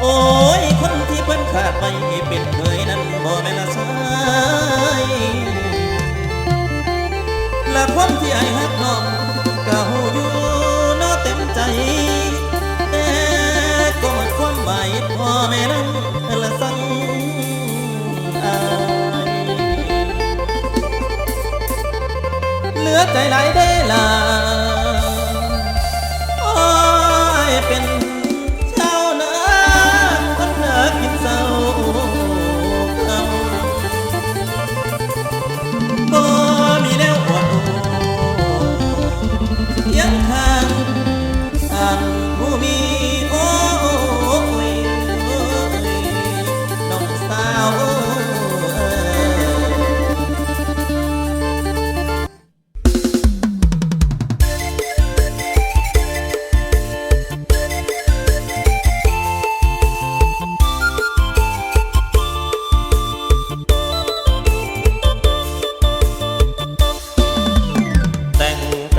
โอ้ย คนที่เพิ่นขาดไปเป็นเคยนั้นบ่แม่นสายและคนที่ไอ้ฮักน้องก็หูอยู่นอเต็มใจ แต่ก็หมดความหมายพ่อแม่นั้นละสั่งอายเหลือใจหลายเด้ลา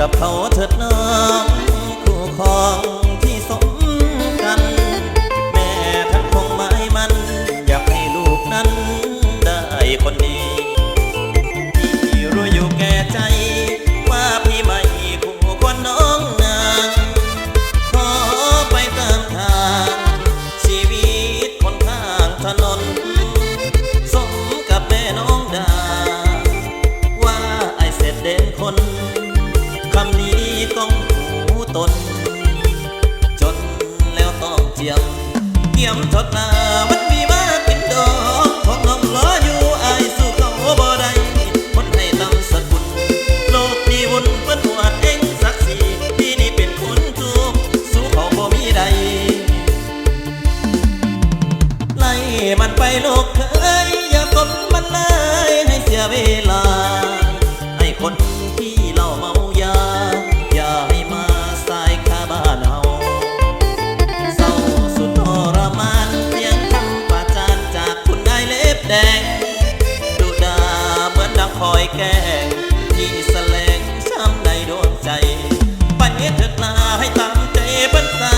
กับเขาเถิดน้องคู่ครอง คำนี้ต้องหูตน จนแล้วต้องเจียมเกี่ยมทดนามันมีมากินดอกของน้องรออยู่ไอายสู้เขาบ่ได้คนให้นำสกุลโลกมีวุ่นเปิ้นหวดเองสักสีที่นี่เป็นคนทุกข์สู้เขาบ่มีใดไล่มันไปโลกเคยอย่าสนมันเลยให้เสียเวลา แดงดุดาเหมือนดังคอยแก้งที่แสลงช้ำในดวงใจไปเถิดนาให้ตามใจบรรษา